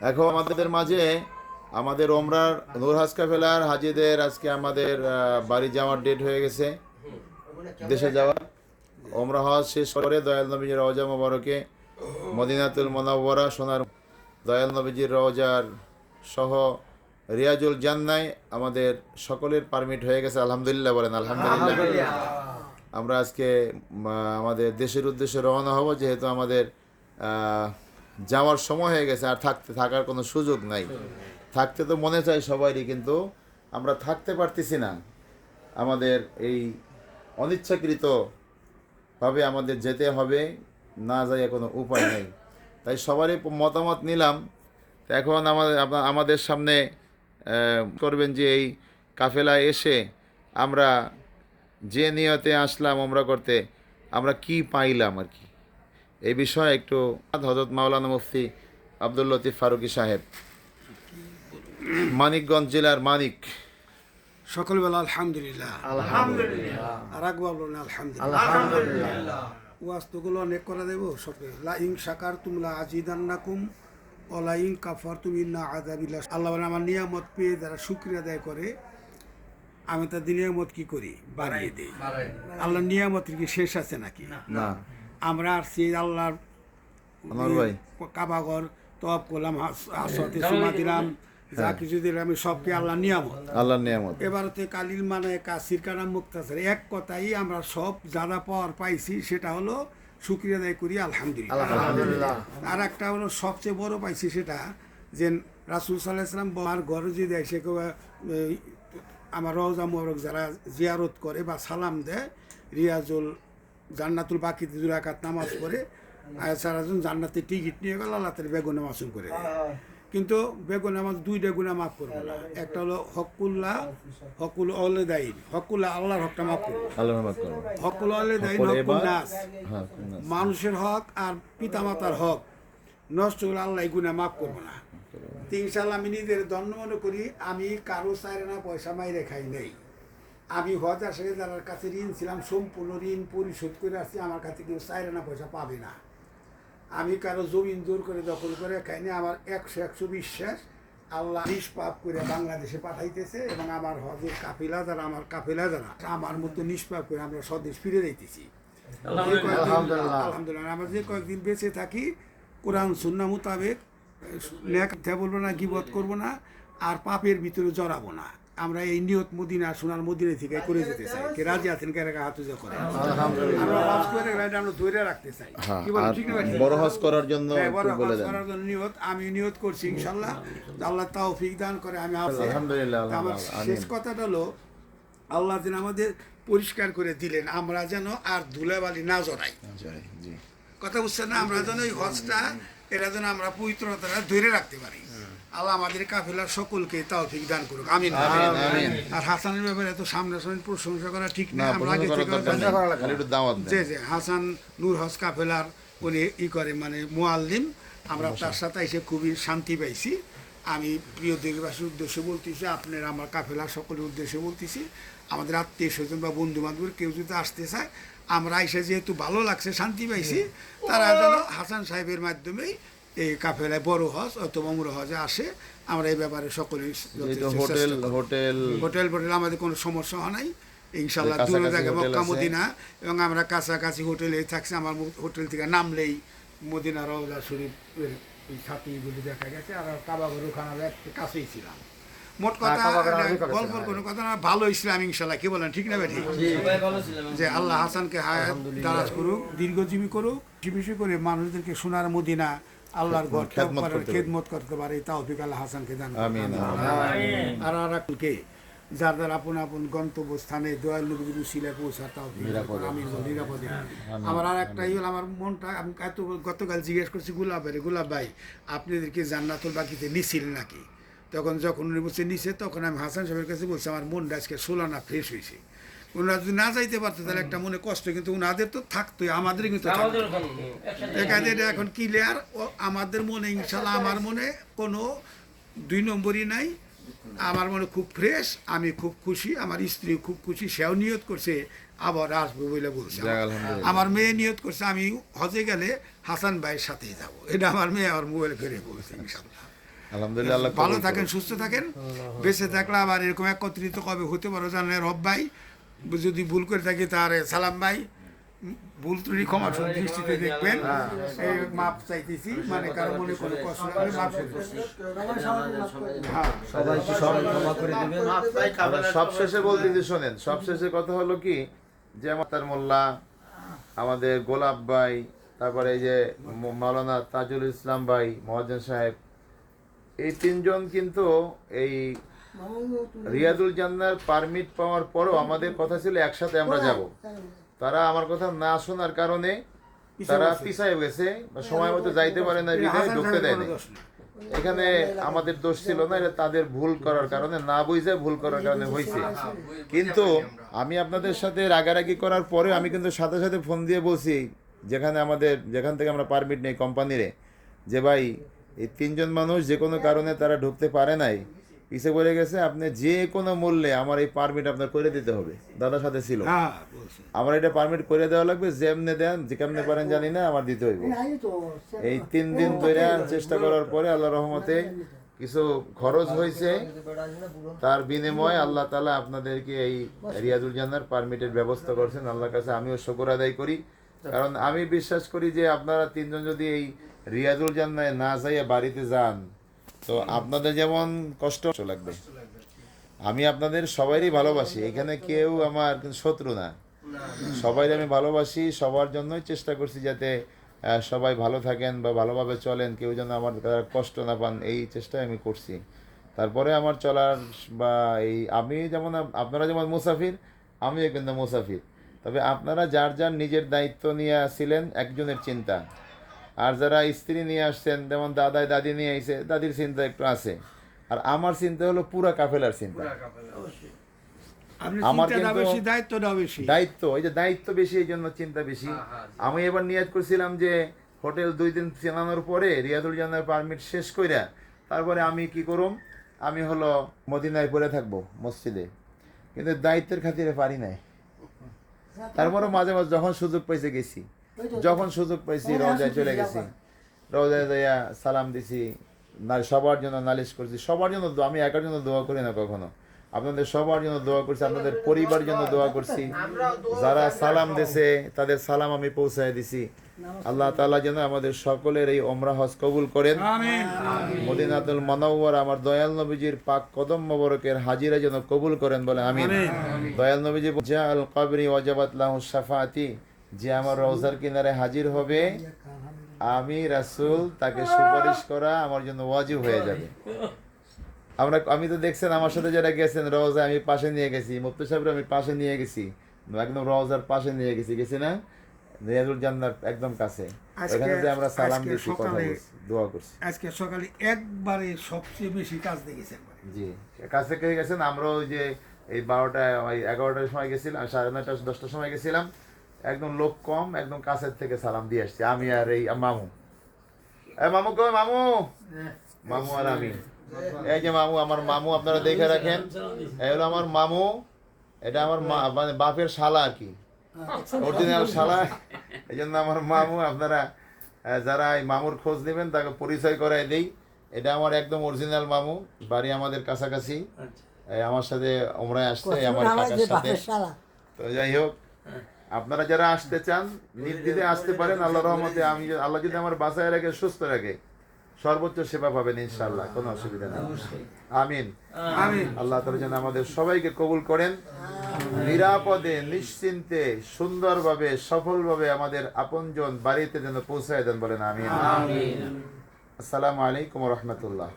এখন আমাদের মাঝে আমাদের ওমরার নুরহাজ কাফেলার হাজিদের আজকে আমাদের বাড়ি যাওয়ার ডেট হয়ে গেছে। দেশে যাওয়া ওমরা হজ শেষ করে দয়াল নবীজির রওজা মোবারকে মদিনাতুল মোনাব্বরা সোনার দয়াল নবীজির রওজার সহ রিয়াজুল জান্নায় আমাদের সকলের পারমিট হয়ে গেছে। আলহামদুলিল্লাহ বলেন আলহামদুলিল্লাহ। আমরা আজকে আমাদের দেশের উদ্দেশ্যে রওনা হব যেহেতু আমাদের যাওয়ার সময় হয়ে গেছে, আর থাকতে থাকার কোনো সুযোগ নাই। থাকতে তো মনে চাই সবারই কিন্তু আমরা থাকতে পারতেছি না। আমাদের এই অনিচ্ছাকৃতভাবে আমাদের যেতে হবে, না যাইয়া কোনো উপায় নেই। তাই সবারই মতামত নিলাম। এখন আমাদের আমাদের সামনে করবেন যে এই কাফেলা এসে আমরা যে নিয়তে আসলাম আমরা করতে, আমরা কি পাইলাম আর কি? এই বিষয়ে একটু হজরত মাওলানা মুফতি আব্দুল লতিফ ফারুকি সাহেব। মানিকগঞ্জ জেলার মানিক। সকালবেলা আলহামদুলিল্লাহ। আর একবার বলুন আলহামদুলিল্লাহ। ওয়াস্তুগুলো অনেক করা দেবো সবে। লা ইং সাকার তুমলা আজিদান্নাকুম অলা ইং কাফার তুমি না আদাবিল্লা আল্লাহ আমার নিয়ামত পেয়ে যারা শুক্রিয়া আদায় করে আমি তাদের নিয়ামত কি করি? বাড়িয়ে দিই। আল্লাহ নিয়ামতের কি শেষ আছে নাকি? না। আমরা আসছি আল্লাহর আমার কাবাগর তপ করলাম হাস- হাসতে সুমা দিলাম যা কিছু দিলাম আমি সবকে আল্লাহ নিয়ামত। আল্লাহর নিয়ামত। এবারতে কালিল মানে কাসির কানা মুক্তাসের। এক কথাই আমরা সব যারা পাওয়ার পাইছি সেটা হলো শুক্রিয়া আদায় করি আলহামদুলিল্লাহ। আর একটা হলো সবচেয়ে বড় পাইছি সেটা যে রাসুল সাল্লাহ ইসলাম আমার ঘরে যদি দেয় সে আমার রওজা মোবারক যারা জিয়ারত করে বা সালাম দেয় রিয়াজুল জান্নাতুল বাকিতে দুরাকাত নামাজ পড়ে আর সারাজন জান্নাতে টিকিট নিয়ে গেল আল্লাহ তার বেগুনে মাসুম করে কিন্তু বেগুন আমার দুইটা গুণা মাফ করব না। একটা হলো হকুল্লাহ হকুল অলেদাইন। হকুল্লাহ আল্লাহর হকটা মাফ করব। আল্লাহর হকুল অলেদাইন হকুল হকুল নাস। হ্যাঁ? মানুষের হক আর পিতামাতার হক নষ্ট হলে আল্লাহ গুণা মাফ করব না। তো ইনশাল্লাহ আমি নিজের দণ্ড মনে করি আমি কারও চাইরে না পয়সা মাইরে খাই নেই। আমি হজ আসলে যার কাছে ঋণ ছিলাম সম্পূর্ণ ঋণ পরিশোধ করে আসছি আমার কাছে কেউ চাইরে না পয়সা পাবে না। আমি কারও জমিন জোর করে দখল করে খাইনি আমার একশো একশো বিশ্বাস আল্লাহ নিষ্পাপ করে বাংলাদেশে পাঠাইতেছে এবং আমার হজের কাফিলা যারা আমার কাফিলা যারা আমার মতো নিষ্পাপ করে আমরা স্বদেশ ফিরে যাইতেছি। আলহামদুলিল্লাহ। আমরা যে কয়েকদিন বেঁচে থাকি কোরআন সুন্না মোতাবেক ন্যাক বলব না গিবত করব না আর পাপের ভিতরে জড়াবো না। আমরা এই নিয়ত মদিনা সোনার মদিনা থেকে করে যেতে চাই। কে রাজি আছেন কে রেখা হাত উজা করে? আমরা হজ করে রাইড আমরা ধরে রাখতে চাই। হ্যাঁ? বড় হজ করার জন্য হ্যাঁ, বড় হজ করার জন্য নিয়ত আমি নিয়ত করছি আল্লাহ তৌফিক দান করে আমি আলহামদুলিল্লাহ, আমার শেষ কথাটা হলো আল্লাহ যেন আমাদের পরিষ্কার করে দিলেন আমরা যেন আর ধুলাবালি না জড়াই কথা বুঝছেন না? আমরা যেন ওই হজটা এটা যেন আমরা পবিত্রতাটা ধরে রাখতে পারি। আল্লাহ আমাদের কাফেলার সকলকে তৌফিক দান করুক। আমিন। আর হাসানের ব্যাপারে এত সামনাসামনি প্রশংসা করা ঠিক না আমরা আগে যে হাসান নূর হজ কাফেলার উনি ই করে মানে মোয়াল্লিম আমরা তার সাথে এসে খুবই শান্তি পাইছি। আমি প্রিয় দেশবাসীর উদ্দেশ্যে বলতেছি আপনার আমার কাফেলার সকলের উদ্দেশ্যে বলতেছি আমাদের আত্মীয় স্বজন বা বন্ধু বান্ধবের কেউ যদি আসতে চায় আমরা এসে যেহেতু ভালো লাগছে শান্তি পাইছি তারা যেন হাসান সাহেবের মাধ্যমেই এই কাফেলায় বড় হজ অথবা অমর হজে আসে। আমরা এই ব্যাপারে যথেষ্ট হোটেল হোটেল হোটেল ফোটেল আমাদের কোনো সমস্যা হয় নাই। ইনশাল্লাহ দূরে হোটেল মক্কা মদিনা এবং আমরা কাছাকাছি হোটেলে থাকছি। আমার হোটেল থেকে নামলেই মদিনা রওজা শরীফের এই ছাতিগুলি দেখা গেছে। আর কাবাগর একটু কাছেই ছিলাম। মোট কথা এটা গল্পর কোনো কথা না। ভালো ইসলাম ইনশাল্লাহ কি বলেন ঠিক না বেঠি যে আল্লাহ হাসানকে হায়াত দারাজ করুক দীর্ঘজীবী করুক বেশি করে মানুষদেরকে সোনার মদিনা আল্লাহর ঘর খেদমত করতে পারে। তাও আল্লাহ হাসানকে দান আর আর একজনকে যার দ্বারা আপন আপন গন্তব্যস্থানে দয়াল নবীর উসিলায় পৌঁছার তাও আমি নিরাপদে। আমার আর একটাই হলো আমার মনটা আমি এত গতকাল জিজ্ঞেস করছি গুলাবের গুলাব ভাই আপনাদেরকে জান্নাতুল বাকিতে নিছিলেন নাকি? তখন যখন উনি বলছে নিছে তখন আমি হাসান সাহেবের কাছে বলছি আমার মনটা আজকে সোলানা ফ্রেশ হয়েছে। ওনারা যদি না যাইতে পারতো তাহলে একটা মনে কষ্ট কিন্তু ওনাদের তো থাকতোই আমাদের কিন্তু থাকতো। এখন ক্লিয়ার আমাদের মনে ইনশাল্লাহ আমার মনে কোনো দুই নম্বরই নাই। আমার মনে খুব ফ্রেশ আমি খুব খুশি আমার স্ত্রী খুব খুশি সেও নিয়ত করছে আবার আসব বলে বলছে আমার। মেয়ে নিয়ত করছে আমি হজে গেলে হাসান ভাইয়ের সাথেই যাব। এটা আমার মেয়ে আমার মোবাইল করে বলছে ইনশাল্লাহ আলহামদুলিল্লাহ ভালো থাকেন সুস্থ থাকেন বেঁচে থাকলে আবার এরকম একত্রিত কবে হতে পারো জানেন রব ভাই। যদি ভুল করে থাকি তার সালাম ভাই। ভুল ত্রুটি ক্ষমা দৃষ্টিতে দেখবেন। এই মাপ চাইতেছি মানে কারও মনে কোনো কষ্ট লাগলে মাপ করতেছি। হ্যাঁ সবাইকে সবাই ক্ষমা করে দিবেন? আমরা সব শেষে বলতে যে শোনেন সব শেষে কথা হলো কি যে আমাদের মোল্লা আমাদের গোলাপ ভাই তারপরে এই যে মাওলানা তাজুল ইসলাম ভাই মহাজন সাহেব এই তিনজন কিন্তু এই রিয়াদুল জান্নার পারমিট পাওয়ার পরও আমাদের কথা ছিল একসাথে আমরা যাব। তারা আমার কথা না শোনার কারণে তারা পিছায় গেছে সময় মতো যাইতে পারে না হাসান ঢুকতে সাহেবের দেয় না এখানে আমাদের দোষ ছিল না এটা তাদের ভুল করার কারণে না বুঝে ভুল করার কারণে হয়েছে। কিন্তু আমি আপনাদের সাথে রাগারাগি করার পরে আমি কিন্তু সাথে সাথে ফোন দিয়ে বলছি যেখানে আমাদের যেখান থেকে আমরা পারমিট নেই কোম্পানিরে যে ভাই এই তিনজন মানুষ যে কোনো কারণে তারা ঢুকতে পারে নাই পিছে পড়ে গেছে আপনি যে কোনো মূল্যে আমার এই পারমিট আপনার করে দিতে হবে। দাদার সাথে ছিল। হ্যাঁ আমার এটা পারমিট করে দেওয়া লাগবে যেমনে দেন যে কেমনে পারেন জানি না আমার দিতে হইব। এই তিন দিন ধরে চেষ্টা করার পরে আল্লাহ রহমতে কিছু খরচ হয়েছে। তার বিনিময়ে আল্লাহ তালা আপনাদেরকে এই রিয়াজুল জান্নার পারমিটের ব্যবস্থা করছেন। আল্লাহর কাছে আমিও শুকর আদায় করি। কারণ আমি বিশ্বাস করি যে আপনারা তিনজন যদি এই রিয়াজুল জান্নায় না যাইয়া বাড়িতে যান তো আপনাদের যেমন কষ্ট লাগবে। আমি আপনাদের সবারই ভালোবাসি। এখানে কেউ আমার শত্রু না। সবাই আমি ভালোবাসি, সবার জন্যই চেষ্টা করছি যাতে সবাই ভালো থাকেন বা ভালোভাবে চলেন, কেউ যেন আমার কষ্ট না পান, এই চেষ্টাই আমি করছি। তারপরে আমার চলার বা এই, আমি যেমন আপনারা যেমন মুসাফির, আমিও কিন্তু মুসাফির। তবে আপনারা যার যার নিজের দায়িত্ব নিয়ে আসছিলেন একজনের চিন্তা। আর যারা স্ত্রী নিয়ে আসছেন যেমন দাদাই দাদি নিয়ে আইছে দাদির চিন্তা একটু আছে। আর আমার চিন্তা হলো পুরা কাফেলার চিন্তা। আমার কিন্তু- দায়িত্ব এই যে দায়িত্ব বেশি এই জন্য চিন্তা বেশি। আমি এবার করছিলাম যে হোটেল দুই দিন চেনানোর পরে রিয়াদুল জান্নার পারমিট শেষ কইরা তারপরে আমি কি করুম? আমি হলো মদিনায় পড়ে থাকব মসজিদে। কিন্তু দায়িত্বের খাতিরে পারি নাই। তারপরে মাঝে মাঝে যখন সুযোগ পাইছে গেছি। যখন সুযোগ পাইছি রওজায় চলে গেছি। রওজায় যাইয়া সালাম দিছি। সবার জন্য নালিশ করছি। সবার জন্য দোয়া- আমি একার জন্য দোয়া করি না কখনো। আপনাদের সবার জন্য দোয়া করছি আপনাদের পরিবার জন্য দোয়া করছি। যারা সালাম দিছে তাদের সালাম আমি পৌঁছায় দিছি। আল্লাহ তাআলা যেন আমাদের সকলের এই ওমরা হজ কবুল করেন। মদিনাতুল মনাওয়ার আমার দয়াল নবীজির পাক কদম মোবারকের হাজিরা যেন কবুল করেন বলে আমি দয়াল নবীজি জা আল কবরি ওয়াজাবাত লাহু শাফাআতি। যে আমার রওজার কিনারে হাজির হবে আমি রাসুল তাকে সুপারিশ করা আমার জন্য ওয়াজিব হয়ে যাবে। আমরা আমি তো দেখছেন আমার সাথে যারা গেছেন রওজা আমি পাশে নিয়ে গেছি মুফতি সাহেবের আমি পাশে নিয়ে গেছি একদম রওজার পাশে নিয়ে গেছি গেছি না? রিয়াজুল জান্নাত একদম কাছে। এখানে যে আমরা সালাম দিছি কথা বলছি দোয়া করছি। আজকে সকালে একবারে সবচেয়ে বেশি কাজ দেখেছেন জি। কাছে থেকে গেছেন? আমরা ওই যে এই বারোটা এগারোটার সময় গেছিলাম সাড়ে নয়টা দশটার সময় গেছিলাম। একদম লোক কম একদম কাছের থেকে সালাম দিয়ে আসছি। আমি আর এই মামু। এ মামু কই মামু? মামু আর আমি। এই যে মামু আমার মামু আপনারা দেখে রাখেন। এই হলো আমার মামু। এটা আমার মা- মানে বাপের শালা আর কি। অরিজিনাল শালা। এই জন্য আমার মামু আপনারা যারা এই মামুর খোঁজ নেবেন তাকে পরিচয় করাই দেই। এটা আমার একদম অরিজিনাল মামু। বাড়ি আমাদের কাছাকাছি। এই আমার সাথে ওমরায় আসছে আমার কাকার সাথে। তো যাই হোক। আপনারা যারা আসতে চান নির্দিদে আসতে পারেন আল্লাহ রহমতে আমি আল্লাহ যদি আমার বাসায় রাখে সুস্থ রাখে সর্বোচ্চ সেবা পাবেন ইনশাল্লাহ কোনো অসুবিধা নেই। আমিন। আমিন। আল্লাহ তালা যেন আমাদের সবাইকে কবুল করেন নিরাপদে নিশ্চিন্তে সুন্দরভাবে সফলভাবে আমাদের আপনজন বাড়িতে যেন পৌঁছায় দেন বলেন আমিন। আসসালামু আলাইকুম রহমতুল্লাহ।